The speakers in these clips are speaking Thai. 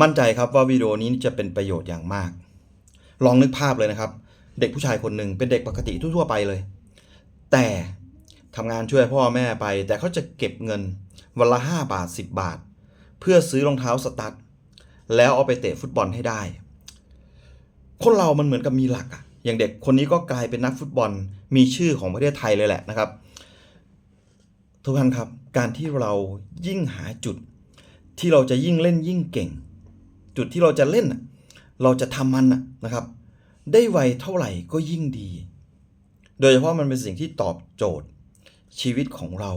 มั่นใจครับว่าวิดีโอนี้จะเป็นประโยชน์อย่างมาก ลองนึกภาพเลยนะครับ เด็กผู้ชายคนหนึ่งเป็นเด็กปกติทั่วไปเลย แต่ทำงานช่วยพ่อแม่ไป แต่เขาจะเก็บเงินวันละ 5 บาท 10 บาท เพื่อซื้อรองเท้าสตั๊ดแล้วเอาไปเตะฟุตบอลให้ได้ คนเรามันเหมือนกับมีหลักอะอย่างเด็กคนนี้ก็กลายเป็นนักฟุตบอลมีชื่อของประเทศไทยเลยแหละนะครับ ทุกท่านครับ การที่เรายิ่งหาจุด ที่เราจะยิ่งเล่นยิ่งเก่ง จุดที่เราจะเล่น เราจะทำมันนะนะครับ ได้ไวเท่าไหร่ก็ยิ่งดี โดยเฉพาะมันเป็นสิ่งที่ตอบโจทย์ชีวิตของเรา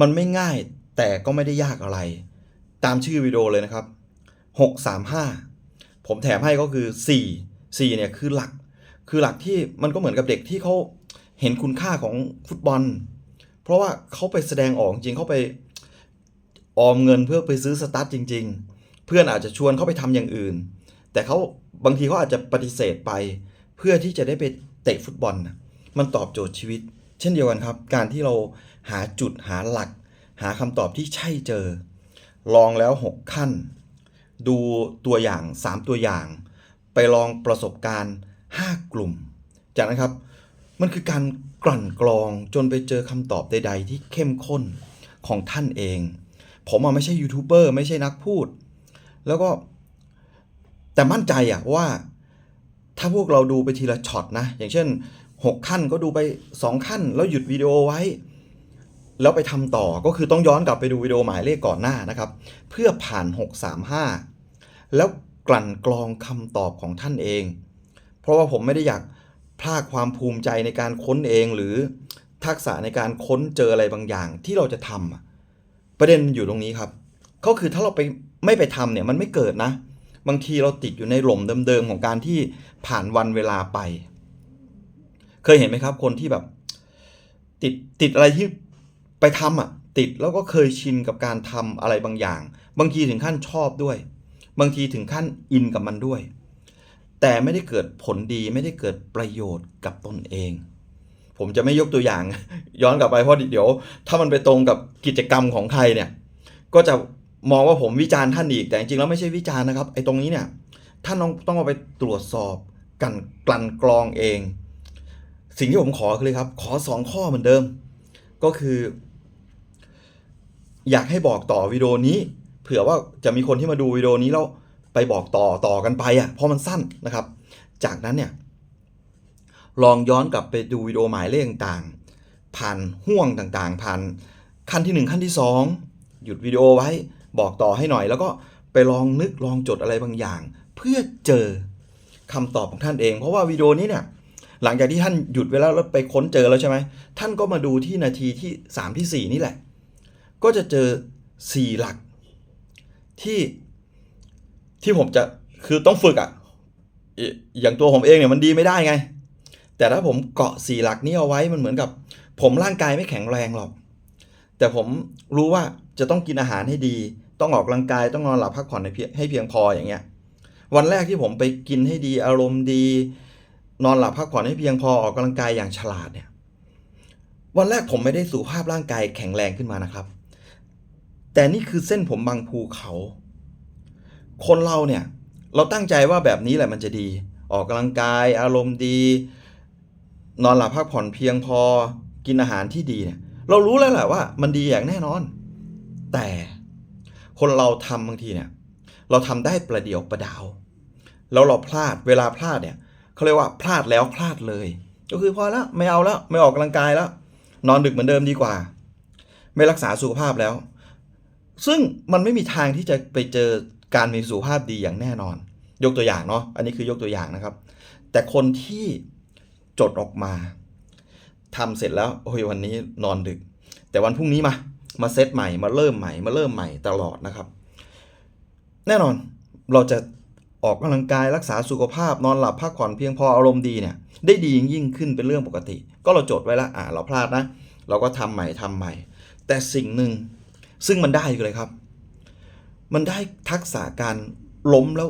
มันไม่ง่ายแต่ก็ไม่ได้ยากอะไร ตามชื่อวิดีโอเลยนะครับ 635 ผมแถมให้ก็คือ 4 4เนี่ยคือหลัก คือหลักที่มันก็เหมือนกับเด็กที่เขาเห็นคุณค่าของฟุตบอล เพราะว่าเขาไปแสดงออกจริงเขาไปออมเงินเพื่อไปซื้อสตาร์ทจริง ๆ เพื่อนอาจจะชวนเขาไปทำอย่างอื่น แต่เขาบางทีเขาอาจจะปฏิเสธไป เพื่อที่จะได้ไปเตะฟุตบอลน่ะมันตอบโจทย์ชีวิต เช่นเดียวกันครับ การที่เราหาจุดหาหลัก หาคำตอบที่ใช่เจอ ลองแล้ว 6 ขั้น ดูตัวอย่าง 3 ตัวอย่าง ไปลองประสบการณ์ 5 กลุ่ม จากนั้นครับ มันคือการกลั่นกรองจนไปเจอคำตอบใด ๆ ที่เข้มข้นของท่านเอง ผมอะไม่ใช่ยูทูบเบอร์ไม่ใช่นักพูด แล้วก็แต่มั่นใจอะว่าถ้าพวกเราดูไปทีละช็อตนะ อย่างเช่น 6 ขั้นก็ดูไป 2 ขั้น แล้วหยุดวิดีโอไว้ แล้วไปทำต่อก็คือต้องย้อนกลับไปดูวิดีโอหมายเลขก่อนหน้านะครับ เพื่อผ่าน 635 แล้วกลั่นกรองคำตอบของท่านเอง เพราะว่าผมไม่ได้อยากพลากความภูมิใจในการค้นเองหรือทักษะในการค้นเจออะไรบางอย่างที่เราจะทำประเด็นอยู่ตรงนี้ครับ ก็คือถ้าเราไป ไม่ไปทำเนี่ยมันไม่เกิดนะ บางทีเราติดอยู่ในหล่มเดิมๆของการที่ผ่านวันเวลาไป เคยเห็นไหมครับ คนที่แบบ ติดติดอะไรที่ไปทำอะ ติดแล้วก็เคยชินกับการทำอะไรบางอย่าง บางทีถึงขั้นชอบด้วย บางทีถึงขั้นอินกับมันด้วย แต่ไม่ได้เกิดผลดีไม่ได้เกิดประโยชน์กับตนเองผมจะไม่ยกตัวอย่างย้อนกลับไปเพราะเดี๋ยว ถ้ามันไปตรงกับกิจกรรมของใครเนี่ย ก็จะ มองว่าผมวิจารณ์ท่านอีกแต่จริงๆแล้วไม่ใช่วิจารณ์นะครับไอ้ตรงนี้เนี่ยท่านต้องต้องเอาไปตรวจสอบกันกลั่นกรองเอง สิ่งที่ผมขอคือเลยครับ ขอสองข้อเหมือนเดิม ก็คือ อยากให้บอกต่อวิดีโอนี้ เผื่อว่าจะมีคนที่มาดูวิดีโอนี้แล้วไปบอกต่อต่อกันไปอะเพราะมันสั้นนะครับ จากนั้นเนี่ยลองย้อนกลับไปดูวิดีโอหมายเลขต่างๆ ผ่านห่วงต่างๆ ผ่านขั้นที่ 1 ขั้นที่ 2 หยุดวิดีโอไว้ บอกต่อให้หน่อย แล้วก็ไปลองนึกลองจดอะไรบางอย่าง เพื่อเจอคำตอบของท่านเอง เพราะว่าวิดีโอนี้เนี่ยหลังจากที่ท่านหยุดไว้แล้วแล้วไปค้นเจอแล้วใช่ไหมท่านก็มาดูที่นาทีที่ 3 ที่ 4 นี่แหละ ก็จะเจอ 4 หลัก ที่ที่ผมจะคือต้องฝึกอะ่ะออย่างตัวผมเองเนี่ยมันดีไม่ได้ไง แต่ถ้าผมเกาะสี่หลักนี้เอาไว้มันเหมือนกับ ผมร่างกายไม่แข็งแรงหรอก แต่ผมรู้ว่าจะต้องกินอาหารให้ดี ต้องออกกำลังกายต้องนอนหลับพักผ่อนให้เพียงให้เพียงพออย่างเงี้ยวันแรกที่ผมไปกินให้ดีอารมณ์ดี นอนหลับพักผ่อนให้เพียงพอออกกำลังกายอย่างฉลาดเนี่ยวันแรกผมไม่ได้สุขภาพร่างกายแข็งแรงขึ้นมานะครับ แต่นี่คือเส้นผมบางภูเขา คนเราเนี่ยเราตั้งใจว่าแบบนี้แหละมันจะดี ออกกำลังกายอารมณ์ดี นอนหลับพักผ่อนเพียงพอกินอาหารที่ดีเนี่ยเรารู้แล้วแหละว่ามันดีอย่างแน่นอน แต่ คนเราทำบางทีเนี่ยเราทำได้ประเดียวประดาว แล้วเราพลาดเวลาพลาดเนี่ยเขาเรียกว่าพลาดแล้วพลาดเลย ก็คือพอแล้วไม่เอาแล้วไม่ออกกำลังกายแล้ว นอนดึกเหมือนเดิมดีกว่า ไม่รักษาสุขภาพแล้ว ซึ่งมันไม่มีทางที่จะไปเจอการมีสุขภาพดีอย่างแน่นอน ยกตัวอย่างเนาะอันนี้คือยกตัวอย่างนะครับ แต่คนที่จดออกมาทำเสร็จแล้วโอ้ยวันนี้นอนดึก แต่วันพรุ่งนี้มา มาเซตใหม่มาเริ่มใหม่มาเริ่มใหม่ตลอดนะครับ แน่นอนเราจะออกกำลังกายรักษาสุขภาพนอนหลับพักผ่อนเพียงพออารมณ์ดีเนี่ยได้ดียิ่งยิ่งขึ้นเป็นเรื่องปกติ ก็เราจดไว้ล้วอ่าเราพลาดนะ เราก็ทำใหม่ทำใหม่ แต่สิ่งหนึ่งซึ่งมันได้คืออะไรครับ มันได้ทักษะการล้มแล้ว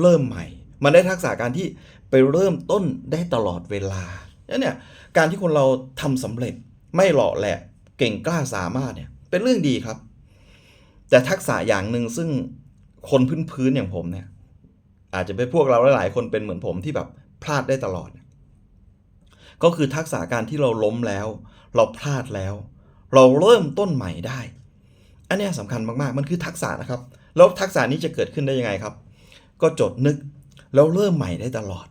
เริ่มใหม่ มันได้ทักษะการที่ไปเริ่มต้นได้ตลอดเวลาเนี่ยการที่คนเราทำสำเร็จไม่หล่อแหละเก่งกล้าสามารถเนี่ย เป็นเรื่องดีครับ แต่ทักษะอย่างหนึ่งซึ่งคนพื้นๆอย่างผมเนี่ย อาจจะเป็นพวกเราหลายๆคนเป็นเหมือนผมที่แบบพลาดได้ตลอด ก็คือทักษะการที่เราล้มแล้ว เราพลาดแล้ว เราเริ่มต้นใหม่ได้ อันนี้สำคัญมากๆ มันคือทักษะนะครับ แล้วทักษะนี้จะเกิดขึ้นได้ยังไงครับ ก็จดนึกแล้วเริ่มใหม่ได้ตลอด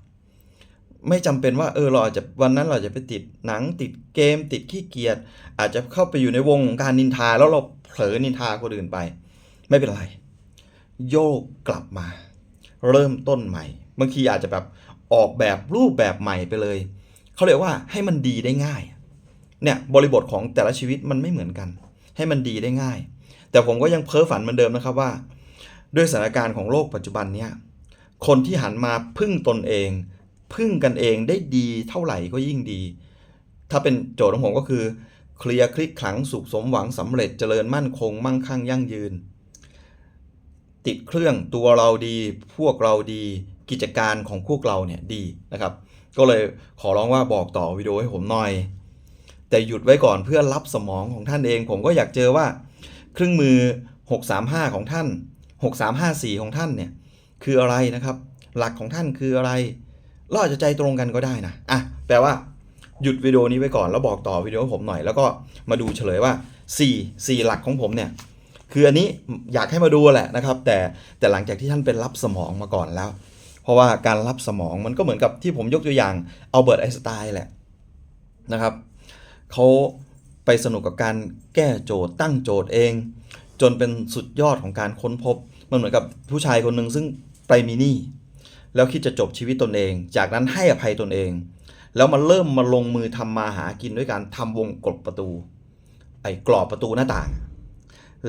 ไม่จำเป็นว่าเออเราอาจจะวันนั้นเราจะไปติดหนังติดเกม ติดขี้เกียจอาจจะเข้าไปอยู่ในวงของการนินทา แล้วเราเผลอนินทาคนอื่นไป ไม่เป็นไร โยกกลับมา เริ่มต้นใหม่บางทีอาจจะแบบออกแบบรูปแบบใหม่ไปเลยเขาเรียกว่าให้มันดีได้ง่ายเนี่ยบริบทของแต่ละชีวิตมันไม่เหมือนกัน ให้มันดีได้ง่าย แต่ผมก็ยังเพ้อฝันเหมือนเดิมนะครับว่า ด้วยสถานการณ์ของโลกปัจจุบันเนี่ยคนที่หันมาพึ่งตนเอง พึ่งกันเองได้ดีเท่าไหร่ก็ยิ่งดี ถ้าเป็นโจทย์ของผมก็คือ เคลียร์คลิกขลังสุขสมหวังสำเร็จเจริญมั่นคง มั่งคั่งยั่งยืน ติดเครื่องตัวเราดี พวกเราดีกิจการของพวกเราเนี่ยดีนะครับ ก็เลยขอร้องว่าบอกต่อวิดีโอให้ผมหน่อย แต่หยุดไว้ก่อนเพื่อรับสมองของท่านเอง ผมก็อยากเจอว่า เครื่องมือ 635 ของท่าน 6354 ของท่านเนี่ยคืออะไรนะครับ หลักของท่านคืออะไร เราอาจจะใจตรงกันก็ได้นะอะแปลว่าหยุดวิดีโอนี้ไว้ก่อนแล้วบอกต่อวิดีโอผมหน่อย แล้วก็มาดูเฉลยว่า 4 4 หลักของผมเนี่ยคืออันนี้อยากให้มาดูแหละนะครับ แต่แต่หลังจากที่ท่านเป็นรับสมองมาก่อนแล้ว เพราะว่าการรับสมองมันก็เหมือนกับที่ผมยกตัวอย่างเอัลเบิร์ตไอน์สไตน์แหละนะครับเขาไปสนุกกับการแก้โจทย์ตั้งโจทย์เอง จนเป็นสุดยอดของการค้นพบ มันเหมือนกับผู้ชายคนหนึ่งซึ่งไปมีหนี้ แล้วคิดจะจบชีวิตตนเอง จากนั้นให้อภัยตนเอง แล้วมันเริ่มมาลงมือทำมาหากินด้วยการทำวงกลประตู ไอ้กรอบประตูหน้าต่าง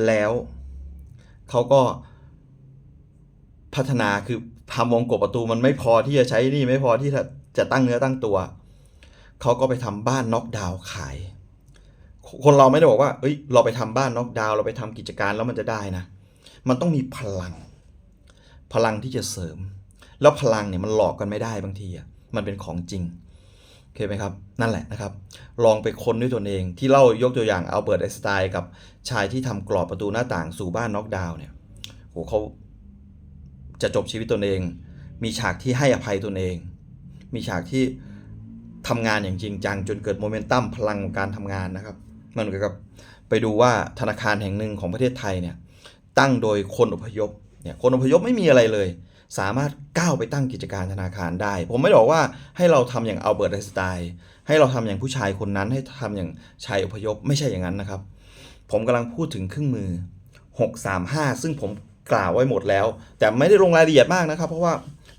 แล้วเขาก็พัฒนาคือทำวงกบประตูมันไม่พอที่จะใช้นี่ไม่พอที่จะจะตั้งเนื้อตั้งตัว เขาก็ไปทำบ้านน็อกดาวน์ขาย คนเราไม่ได้บอกว่าเอ้ย เราไปทำบ้านน็อกดาวน์เราไปทำกิจการแล้วมันจะได้นะ มันต้องมีพลัง พลังที่จะเสริม แล้วพลังเนี่ยมันหลอกกันไม่ได้บางทีอะมันเป็นของจริงโอเคไหมครับ นั่นแหละนะครับ ลองไปค้นด้วยตนเองที่เล่ายกตัวอย่างอัลเบิร์ตไอสไตน์กับชายที่ทำกรอบประตูหน้าต่างสู่บ้านน็อกดาวน์เนี่ยโหเขาจะจบชีวิตตนเอง มีฉากที่ให้อภัยตนเอง มีฉากที่ทำงานอย่างจริงจังจนเกิดโมเมนตัมพลังของการทำงานนะครับ มันเหมือนกับไปดูว่าธนาคารแห่งหนึ่งของประเทศไทยเนี่ยตั้งโดยคนอพยพเนี่ยคนอพยพไม่มีอะไรเลย สามารถก้าวไปตั้งกิจการธนาคารได้ ผมไม่บอกว่าให้เราทำอย่างอัลเบิร์ตไอน์สไตน์ให้เราทำอย่างผู้ชายคนนั้นให้ทำอย่างชายอพยพไม่ใช่อย่างนั้นนะครับ ผมกำลังพูดถึงเครื่องมือ 635 ซึ่งผมกล่าวไว้หมดแล้ว แต่ไม่ได้ลงรายละเอียดมากนะครับ เพราะว่า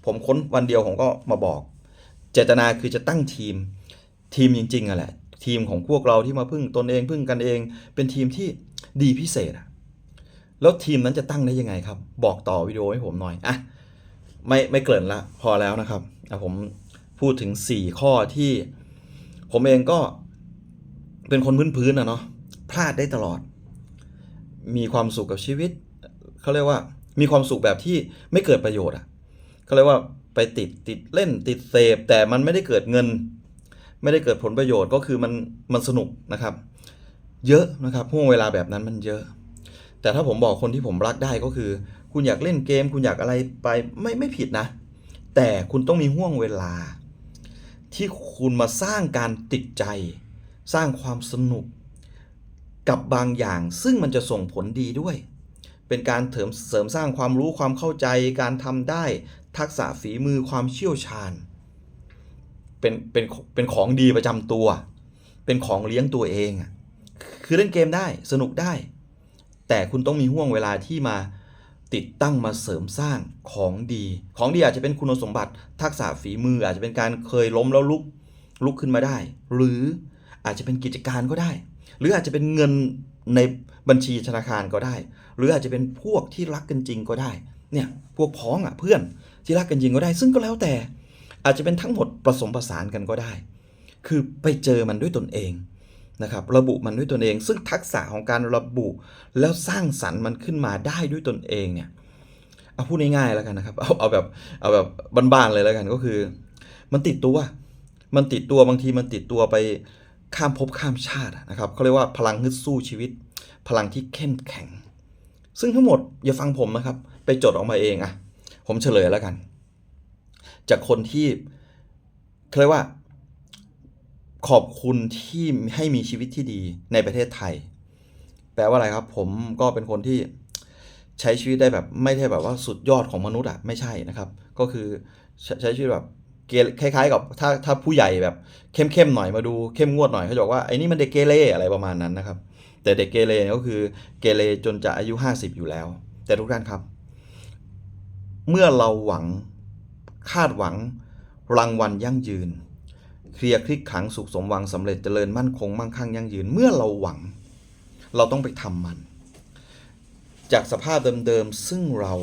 ผมค้นวันเดียวผมก็มาบอก เจตนาคือจะตั้งทีมทีมจริงๆอะแหละทีมของพวกเราที่มาพึ่งตนเองพึ่งกันเอง เป็นทีมที่ดีพิเศษอะแล้วทีมนั้นจะตั้งได้ยังไงครับ บอกต่อวิดีโอให้ผมหน่อยอะ ไม่ไม่เกริ่นละพอแล้วนะครับผมพูดถึง 4 ข้อที่ผมเองก็เป็นคนพื้นๆนะเนาะพลาดได้ตลอด มีความสุขกับชีวิตเขาเรียกว่ามีความสุขแบบที่ไม่เกิดประโยชน์อะเขาเรียกว่าไปติดติดเล่นติดเสพแต่มันไม่ได้เกิดเงิน ไม่ได้เกิดผลประโยชน์ก็คือมันมันสนุกนะครับ เยอะนะครับห่วงเวลาแบบนั้นมันเยอะ แต่ถ้าผมบอกคนที่ผมรักได้ก็คือ คุณอยากเล่นเกม คุณอยากอะไรไปไม่ไม่ผิดนะ แต่คุณต้องมีห่วงเวลา ที่คุณมาสร้างการติดใจ สร้างความสนุก กับบางอย่าง ซึ่งมันจะส่งผลดีด้วย เป็นการเสริมเสริมสร้างความรู้ความเข้าใจ การทำได้ ทักษะฝีมือความเชี่ยวชาญ เป็นเป็นเป็นของดีประจำตัว เป็นของเลี้ยงตัวเอง คือเล่นเกมได้สนุกได้ แต่คุณต้องมีห่วงเวลาที่มา ติดตั้งมาเสริมสร้างของดี ของดีอาจจะเป็นคุณสมบัติทักษะฝีมือ อาจจะเป็นการเคยล้มแล้วลุกลุกขึ้นมาได้ หรืออาจจะเป็นกิจการก็ได้ หรืออาจจะเป็นเงินในบัญชีธนาคารก็ได้ หรืออาจจะเป็นพวกที่รักกันจริงก็ได้เนี่ยพวกพ้องอะเพื่อนที่รักกันจริงก็ได้ ซึ่งก็แล้วแต่อาจจะเป็นทั้งหมดผสมผสานกันก็ได้ คือไปเจอมันด้วยตนเอง นะครับระบุมันด้วยตนเอง ซึ่งทักษะของการระบุแล้วสร้างสรรค์มันขึ้นมาได้ด้วยตนเองเนี่ยเอาพูดง่ายๆแล้วกันนะครับเอาเอาแบบเอาแบบบ้านๆเลยแล้วกันก็คือ มันติดตัว มันติดตัวบางทีมันติดตัวไปข้ามภพข้ามชาตินะครับเขาเรียกว่าพลังฮึดสู้ชีวิต พลังที่เข้มแข็ง ซึ่งทั้งหมดอย่าฟังผมนะครับ ไปจดออกมาเองอะผมเฉลยแล้วกัน จากคนที่เขาเรียกว่า ขอบคุณที่ให้มีชีวิตที่ดีในประเทศไทย แปลว่าอะไรครับ ผมก็เป็นคนที่ใช้ชีวิตได้แบบไม่ใช่แบบว่าสุดยอดของมนุษย์อะไม่ใช่นะครับ ก็คือใช้ชีวิตแบบเกคล้ายๆกับถ้าถ้าผู้ใหญ่แบบเข้มๆหน่อยมาดูเข้มงวดหน่อยเขาจะบอกว่าไอ้นี่มันเด็กเกเรอะไรประมาณนั้นนะครับ แต่เด็กเกเรก็คือเกเรจนจะอายุ 50 อยู่แล้ว แต่ทุกท่านครับ เมื่อเราหวังคาดหวังรางวัลยั่งยืน เคลียร์คลิกขังสุขสมหวังสำเร็จเจริญมั่นคงมั่งคั่งยั่งยืน เมื่อเราหวัง เราต้องไปทำมัน จากสภาพเดิมๆซึ่งเรา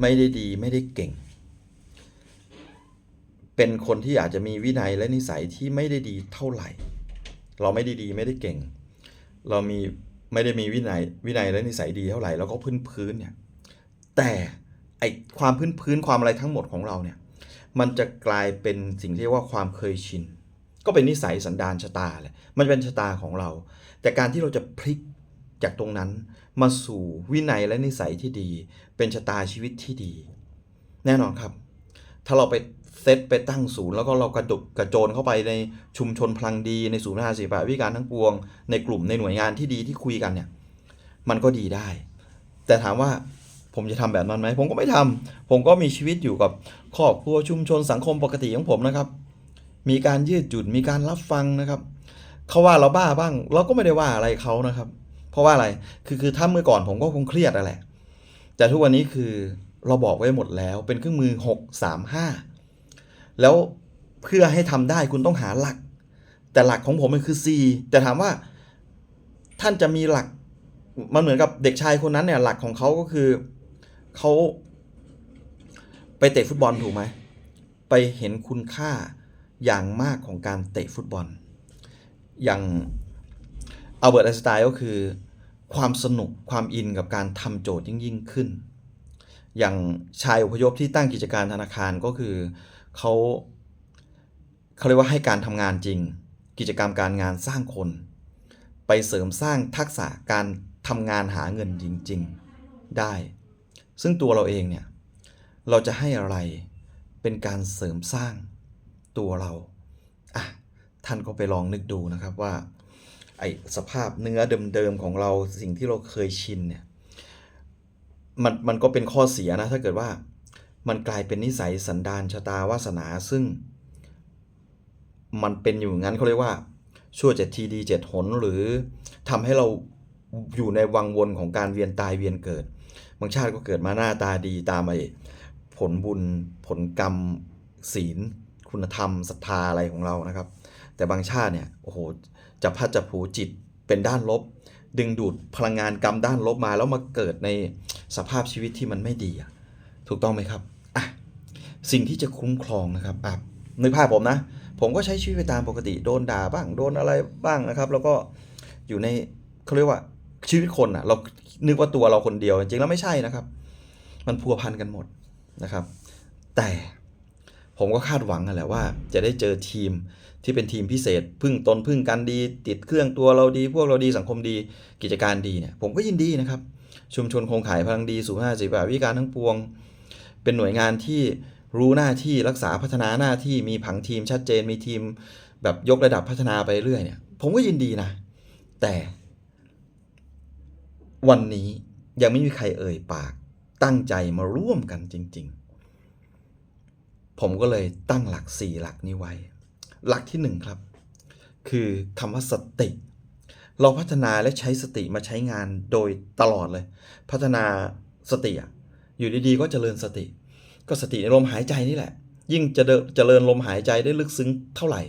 ไม่ได้ดีไม่ได้เก่ง เป็นคนที่อาจจะมีวินัยและนิสัยที่ไม่ได้ดีเท่าไหร่ เราไม่ได้ดีไม่ได้เก่ง เรามีไม่ได้มีวินัยวินัยและนิสัยดีเท่าไหร่แล้วก็พื้นพื้นเนี่ยแต่ไอความพื้นพื้นความอะไรทั้งหมดของเราเนี่ย มันจะกลายเป็นสิ่งที่เรียกว่าความเคยชิน ก็เป็นนิสัยสันดานชะตาแหละมันเป็นชะตาของเรา แต่การที่เราจะพลิกจากตรงนั้นมาสู่วินัยและนิสัยที่ดี เป็นชะตาชีวิตที่ดี แน่นอนครับ ถ้าเราไปเซตไปตั้งศูนย์แล้วก็เรากระดุกกระโจนเข้าไปในชุมชนพลังดีในศูนย์พัฒนาศิลปะวิการทั้งปวง ในกลุ่มในหน่วยงานที่ดีที่คุยกันเนี่ย มันก็ดีได้ แต่ถามว่า ผมจะทำแบบนั้นไหมผมก็ไม่ทำผมก็มีชีวิตอยู่กับครอบครัวชุมชนสังคมปกติของผมนะครับ มีการยืดหยุ่นมีการรับฟังนะครับเขาว่าเราบ้าบ้าง เราก็ไม่ได้ว่าอะไรเขานะครับ เพราะว่าอะไรคือคือถ้าเมื่อก่อนผมก็คงเครียดอะแหละแต่ทุกวันนี้คือเราบอกไว้หมดแล้วเป็นเครื่องมือ 6 3 5 แล้วเพื่อให้ทำได้คุณต้องหาหลัก แต่หลักของผมมันคือ C แต่ถามว่าท่านจะมีหลักมันเหมือนกับเด็กชายคนนั้นเนี่ยหลักของเขาก็คือ เขาไปเตะฟุตบอลถูกไหม ไปเห็นคุณค่าอย่างมากของการเตะฟุตบอล อย่างอัลเบิร์ตไอน์สไตน์ก็คือ ความสนุกความอินกับการทำโจทย์ยิ่งยิ่งขึ้น อย่างชายอพยพที่ตั้งกิจการธนาคารก็คือเขาเขาเรียกว่าให้การทำงานจริง กิจกรรมการงานสร้างคน ไปเสริมสร้างทักษะการทำงานหาเงินจริง ๆ ได้ ซึ่งตัวเราเองเนี่ย เราจะให้อะไรเป็นการเสริมสร้างตัวเราอะท่านก็ไปลองนึกดูนะครับว่าไอสภาพเนื้อเดิมๆของเราสิ่งที่เราเคยชินเนี่ยมันมันก็เป็นข้อเสียนะ ถ้าเกิดว่ามันกลายเป็นนิสัยสันดานชะตาวาสนาซึ่ง มันเป็นอยู่งั้นเขาเรียกว่า ชั่วเจ็ดทีดีเจ็ดหน หรือทำให้เราอยู่ในวังวนของการเวียนตายเวียนเกิด บางชาติก็เกิดมาหน้าตาดีตามไอ้ผลบุญผลกรรมศีล คุณธรรมศรัทธาอะไรของเรานะครับ แต่บางชาติเนี่ยโอ้โหจะพัดจะผูจิตเป็นด้านลบ ดึงดูดพลังงานกรรมด้านลบมา แล้วมาเกิดในสภาพชีวิตที่มันไม่ดีถูกต้องไหมครับอะสิ่งที่จะคุ้มครองนะครับอะนึกภาพผมนะ ผมก็ใช้ชีวิตไปตามปกติโดนด่าบ้างโดนอะไรบ้างนะครับ แล้วก็อยู่ในเขาเรียกว่าชีวิตคนอะ เรา นึกว่าตัวเราคนเดียว จริงแล้วไม่ใช่นะครับ มันพัวพันกันหมดนะครับ แต่ผมก็คาดหวังกันแหละว่า จะได้เจอทีมที่เป็นทีมพิเศษ พึ่งตนพึ่งกันดี ติดเครื่องตัวเราดี พวกเราดีสังคมดีกิจการดีเนี่ยผมก็ยินดีนะครับ ชุมชนโครงข่ายพลังดีสู่ห้าสิบวิการทั้งปวง เป็นหน่วยงานที่รู้หน้าที่รักษาพัฒนาหน้าที่มีผังทีมชัดเจนมีทีม แบบยกระดับพัฒนาไปเรื่อยเนี่ย ผมก็ยินดีนะ แต่ วันนี้ยังไม่มีใครเอ่ยปาก ตั้งใจมาร่วมกันจริง ๆ ผมก็เลยตั้งหลักสี่หลักนี้ไว้ หลักที่หนึ่งครับ คือคำว่าสติ เราพัฒนาและใช้สติมาใช้งานโดยตลอดเลย พัฒนาสติอะอยู่ดีๆ ก็เจริญสติ ก็สติในลมหายใจนี่แหละ ยิ่งจะเดินเจริญลมหายใจได้ลึกซึ้งเท่าไหร่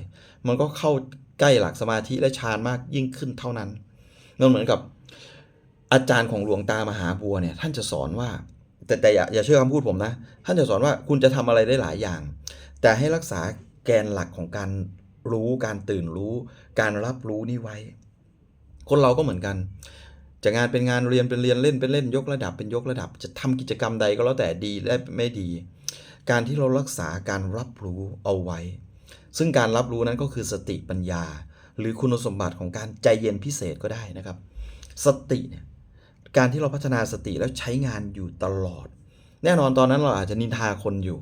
มันก็เข้าใกล้หลักสมาธิและฌานมากยิ่งขึ้นเท่านั้นนั่นเหมือนกับ อาจารย์ของหลวงตามหาบัวเนี่ยท่านจะสอนว่า แต่แต่อย่าอย่าเชื่อคำพูดผมนะ ท่านจะสอนว่าคุณจะทำอะไรได้หลายอย่าง แต่ให้รักษาแกนหลักของการรู้การตื่นรู้ การรับรู้นี่ไว้ คนเราก็เหมือนกัน จะงานเป็นงานเรียนเป็นเรียนเล่นเป็นเล่นยกระดับเป็นยกระดับ จะทำกิจกรรมใดก็แล้วแต่ดีและไม่ดี การที่เรารักษาการรับรู้เอาไว้ ซึ่งการรับรู้นั้นก็คือสติปัญญา หรือคุณสมบัติของการใจเย็นพิเศษก็ได้นะครับ สติเนี่ย การที่เราพัฒนาสติแล้วใช้งานอยู่ตลอด แน่นอนตอนนั้นเราอาจจะนินทาคนอยู่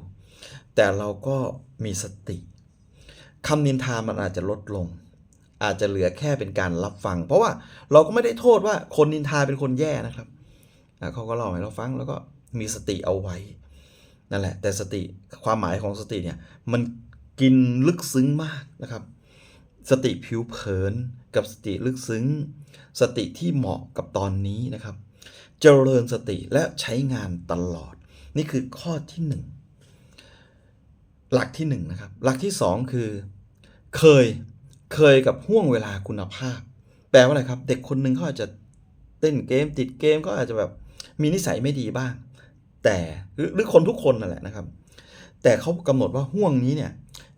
แต่เราก็มีสติคำนินทามันอาจจะลดลง อาจจะเหลือแค่เป็นการรับฟัง เพราะว่าเราก็ไม่ได้โทษว่าคนนินทาเป็นคนแย่นะครับเขาก็เล่าให้เราฟังแล้วก็มีสติเอาไว้นั่นแหละ แต่สติความหมายของสติเนี่ยมันกินลึกซึ้งมากนะครับ สติผิวเผิน กับสติลึกซึ้ง สติที่เหมาะกับตอนนี้นะครับ เจริญสติและใช้งานตลอด นี่คือข้อที่หนึ่งหลักที่หนึ่งนะครับ หลักที่สองคือ เคยเคยกับห่วงเวลาคุณภาพ แปลว่าอะไรครับ เด็กคนหนึ่งเขาอาจจะเต้นเกม ติดเกมก็อาจจะแบบมีนิสัยไม่ดีบ้าง แต่หรือหรือคนทุกคนนั่นแหละนะครับ แต่เขากำหนดว่าห่วงนี้เนี่ย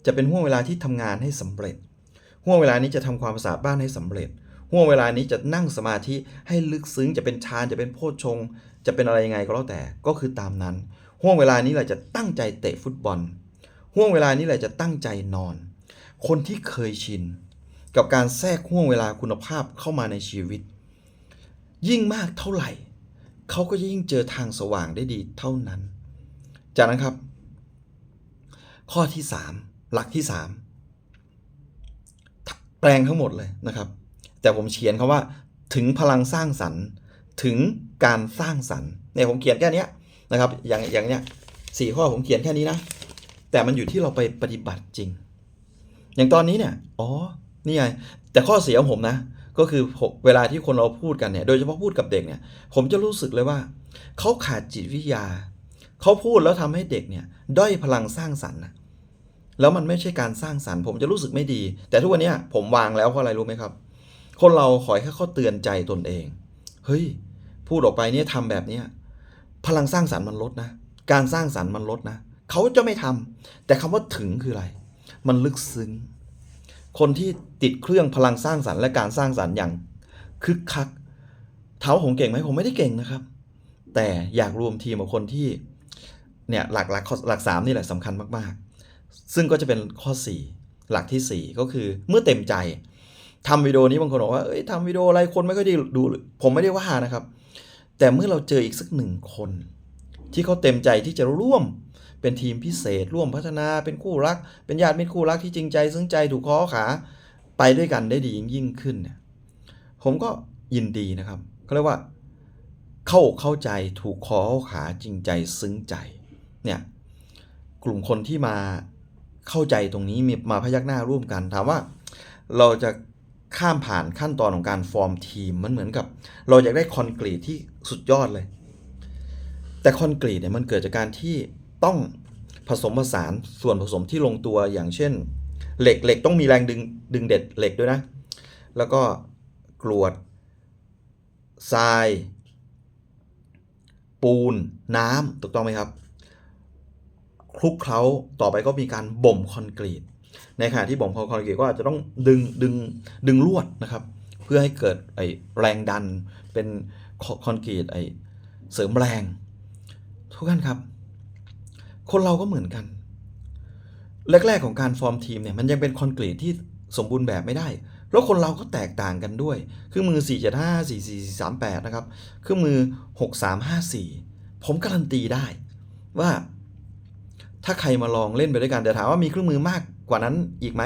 จะเป็นห่วงเวลาที่ทำงานให้สำเร็จ ห่วงเวลานี้จะทำความสะอาดบ้านให้สำเร็จห่วงเวลานี้จะนั่งสมาธิให้ลึกซึ้งจะเป็นฌานจะเป็นโพชฌงจะเป็นอะไรยังไงก็แล้วแต่ก็คือตามนั้นห่วงเวลานี้เราจะตั้งใจเตะฟุตบอลห่วงเวลานี้เราจะตั้งใจนอน คนที่เคยชิน กับการแทรกห่วงเวลาคุณภาพเข้ามาในชีวิต ยิ่งมากเท่าไหร่ เขาก็จะยิ่งเจอทางสว่างได้ดีเท่านั้น จากนั้นครับ ข้อที่ 3 หลักที่ 3 แปลงทั้งหมดเลยนะครับ แต่ผมเขียนคาว่าถึงพลังสร้างสรรค์ ถึงการสร้างสรรค์เนี่ยผมเขียนแค่นี้นะครับ อย่างอย่างเนี้ยสี่ข้อผมเขียนแค่นี้นะ แต่มันอยู่ที่เราไปปฏิบัติจริง อย่างตอนนี้เนี่ยอ๋อนี่ไงแต่ข้อเสียของผมนะ ก็คือเวลาที่คนเราพูดกันเนี่ย โดยเฉพาะพูดกับเด็กเนี่ย ผมจะรู้สึกเลยว่าเขาขาดจิตวิทยาเขาพูดแล้วทำให้เด็กเนี่ย ด้อยพลังสร้างสรรค์นะ แล้วมันไม่ใช่การสร้างสรรค์ผมจะรู้สึกไม่ดี แต่ทุกวันนี้ผมวางแล้วเพราะอะไรรู้ไหมครับ คนเราขอแค่เขาเตือนใจตนเอง เฮ้ย พูดออกไปเนี่ยทำแบบเนี้ยพลังสร้างสรรค์มันลดนะ การสร้างสรรค์มันลดนะเขาจะไม่ทำแต่คำว่าถึงคืออะไร มันลึกซึ้งคนที่ติดเครื่องพลังสร้างสรรค์และการสร้างสรรค์อย่างคึกคักเท้าผมเก่งไหมผมไม่ได้เก่งนะครับ แต่อยากรวมทีมกับคนที่เนี่ยหลักหลักหลักสามนี่แหละสำคัญมาก ๆ ซึ่งก็จะเป็นข้อ 4 หลักทีสี่ 4 ก็คือเมื่อเต็มใจทำวิดีโอนี้บางคนบอกว่าเอ้ยทำวิดีโออะไรคนไม่ค่อยได้ดูผมไม่ได้ว่านะครับ แต่เมื่อเราเจออีกสักหนึ่งคน ที่เขาเต็มใจที่จะร่วมเป็นทีมพิเศษ ร่วมพัฒนาเป็นคู่รัก เป็นญาติมิตรคู่รักที่จริงใจ ซึ้งใจถูกคอขาไปด้วยกันได้ดียิ่งยิ่งขึ้นเนี่ยผมก็ยินดีนะครับเขาเรียกว่าเข้าเข้าใจถูกคอขาจริงใจซึ้งใจเนี่ยกลุ่มคนที่มา เข้าใจตรงนี้มีมาพยักหน้าร่วมกันถามว่าเราจะข้ามผ่านขั้นตอนของการฟอร์มทีมมันเหมือนกับ เราอยากได้คอนกรีตที่สุดยอดเลย แต่คอนกรีตเนี่ยมันเกิดจากการที่ต้องผสมผสานส่วนผสมที่ลงตัวอย่างเช่น เหล็กเหล็กต้องมีแรงดึงดึงเด็ดเหล็กด้วยนะ แล้วก็กรวดทราย ปูน น้ำถูกต้องไหมครับ คลุกเคล้าต่อไปก็มีการบ่มคอนกรีต ในขณะที่บ่มคอนกรีตก็อาจจะต้องดึงดึงดึงลวดนะครับ เพื่อให้เกิดไอแรงดันเป็นคอนกรีตไอเสริมแรง ทุกท่านครับ คนเราก็เหมือนกัน แรก ๆ ของการฟอร์มทีมเนี่ยมันยังเป็นคอนกรีตที่สมบูรณ์แบบไม่ได้ แล้วคนเราก็แตกต่างกันด้วย เครื่องมือ 475 4438 นะครับ เครื่องมือ 6354 ผมการันตีได้ว่า ถ้าใครมาลองเล่นไปด้วยกันแต่ถามว่ามีเครื่องมือมากกว่านั้นอีกไหม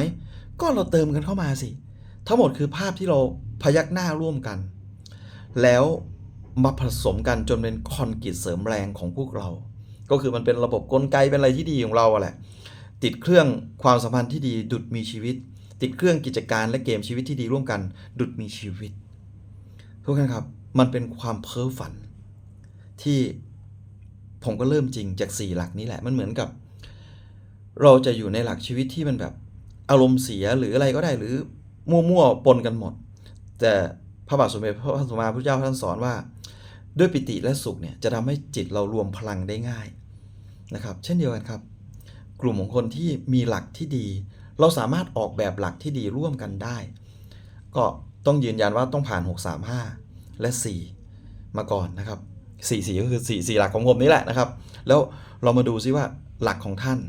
ก็เราเติมกันเข้ามาสิ ทั้งหมดคือภาพที่เราพยักหน้าร่วมกัน แล้วมาผสมกันจนเป็นคอนกรีตเสริมแรงของพวกเรา ก็คือมันเป็นระบบกลไกเป็นอะไรที่ดีของเราแหละ ติดเครื่องความสัมพันธ์ที่ดีดุดมีชีวิต ติดเครื่องกิจการและเกมชีวิตที่ดีร่วมกัน ดุดมีชีวิต ทุกท่านครับ มันเป็นความเพ้อฝันที่ผมก็เริ่มจริงจากสี่หลักนี้แหละ มันเหมือนกับ เราจะอยู่ในหลักชีวิตที่มันแบบอารมณ์เสียหรืออะไรก็ได้หรือมั่วๆปนกันหมด แต่พระบาทสมเด็จพระพันสมมาพุทธเจ้าท่านสอนว่า ด้วยปิติและสุขเนี่ยจะทำให้จิตเรารวมพลังได้ง่ายนะครับ เช่นเดียวกันครับ กลุ่มของคนที่มีหลักที่ดี เราสามารถออกแบบหลักที่ดีร่วมกันได้ ก็ต้องยืนยันว่าต้องผ่าน 635 และ 4 มาก่อนนะครับ4 4ก็คือ4 4หลักของผมนี่แหละนะครับ แล้วเรามาดูซิว่าหลักของท่าน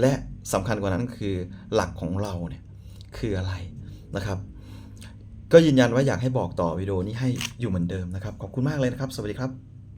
และสำคัญกว่านั้นคือหลักของเราเนี่ยคืออะไรนะครับ ก็ยืนยันว่าอยากให้บอกต่อวิดีโอนี้ให้อยู่เหมือนเดิมนะครับ ขอบคุณมากเลยนะครับ สวัสดีครับ